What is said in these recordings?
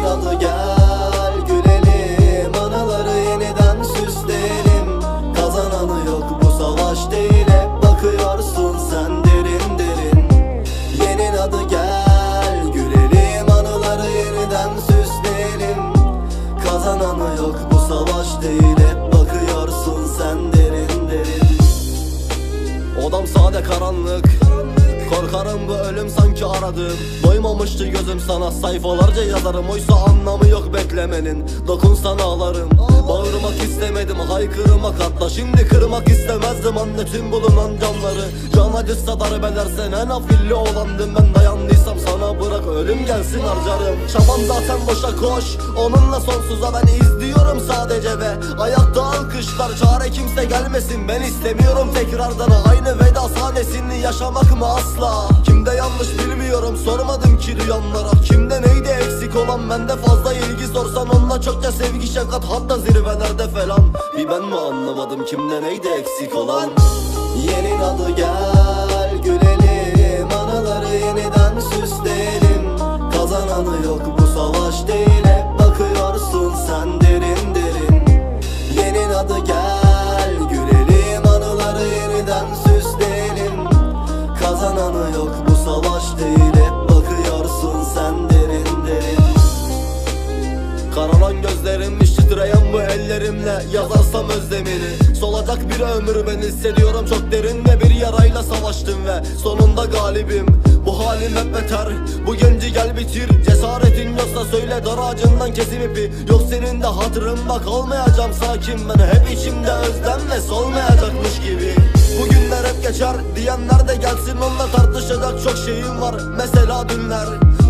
Aynalı gel gülelim. Anıları yeniden süsleyelim. Kazananı yok bu savaş değil. Hep bakıyorsun sen derin derin. Yenin adı gel gülelim. Anıları yeniden süsleyelim. Kazananı yok bu savaş değil. Hep bakıyorsun sen derin derin. Odam sade karanlık. Korkarım bu ölüm sanki aradım. Doymamıştı gözüm sana. Sayfalarca yazarım. Oysa anlamı yok beklemenin. Dokunsana ağlarım Bağırmak istemedim. Haykırmak hatta Şimdi kırmak istemezdim. Anne tüm bulunan camları Can acısa darbelersen en afilli olandım. Ben dayandıysam sana bırak. Ölüm gelsin harcarım. Çabam zaten boşa koş. Onunla sonsuza ben izliyorum sadece ve Ayakta alkışlar. Çare kimse gelmesin. Ben istemiyorum tekrardan. Aynı veda sahnesini yaşamak mı asla? Kimde yanlış bilmiyorum sormadım ki duyanlara Kimde neydi eksik olan? Bende fazla ilgi sorsan Onunla çokça sevgi şefkat. Hatta zirvelerde falan. Bir ben mi anlamadım kimde neydi eksik olan? Yenin adı gel gülelim Yok bu savaş değil Hep bakıyorsun sen derin derin. Karalan gözlerimmiş titreyen bu ellerimle Yazarsam özlemini. Solacak bir ömür ben hissediyorum çok derinde Bir yarayla savaştım ve sonunda galibim. Bu halim hep beter Bu genci gel bitir. Cesaretin yoksa söyle dar ağacından kesim ipi. Yok senin de hatırın bak olmayacağım sakin. Ben hep içimde özlem ve solmayacakmış gibi Bugünler hep geçer diyenler de gelsin. Onunla tartışacak çok şeyim var. Mesela dünler.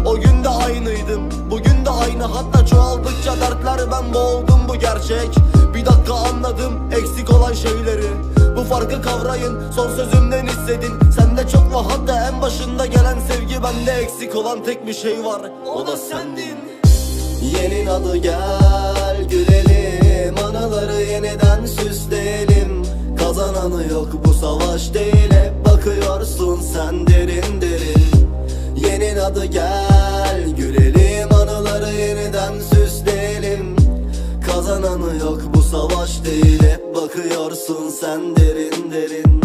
O gün de aynıydım Bugün de aynı. Hatta çoğaldıkça dertler Ben boğuldum bu gerçek. Bir dakika anladım eksik olan şeyleri. Bu farkı kavrayın son sözümden hissedin. Sende çok var hatta en başında gelen sevgi Bende eksik olan tek bir şey var. O da sendin. Yenin adı gel gülelim. Anıları yeniden süsleyelim. Kazananı yok bu savaş değil Hep bakıyorsun sen derin derin. Yenin adı gel gülelim Anıları yeniden süsleyelim. Kazananı yok bu savaş değil Hep bakıyorsun sen derin derin.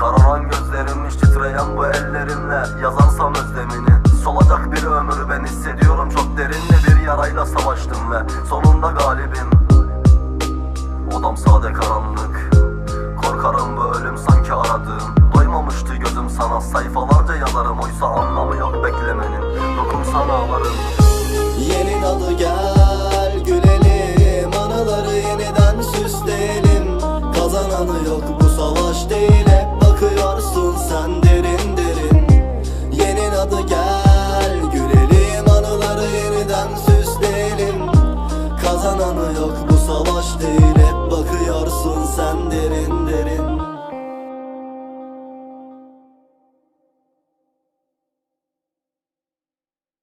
Kararan gözlerimmiş titreyen bu ellerimle Yazarsam özlemini. Solacak bir ömür ben hissediyorum çok derinde Bir yarayla savaştım ve sonunda galibim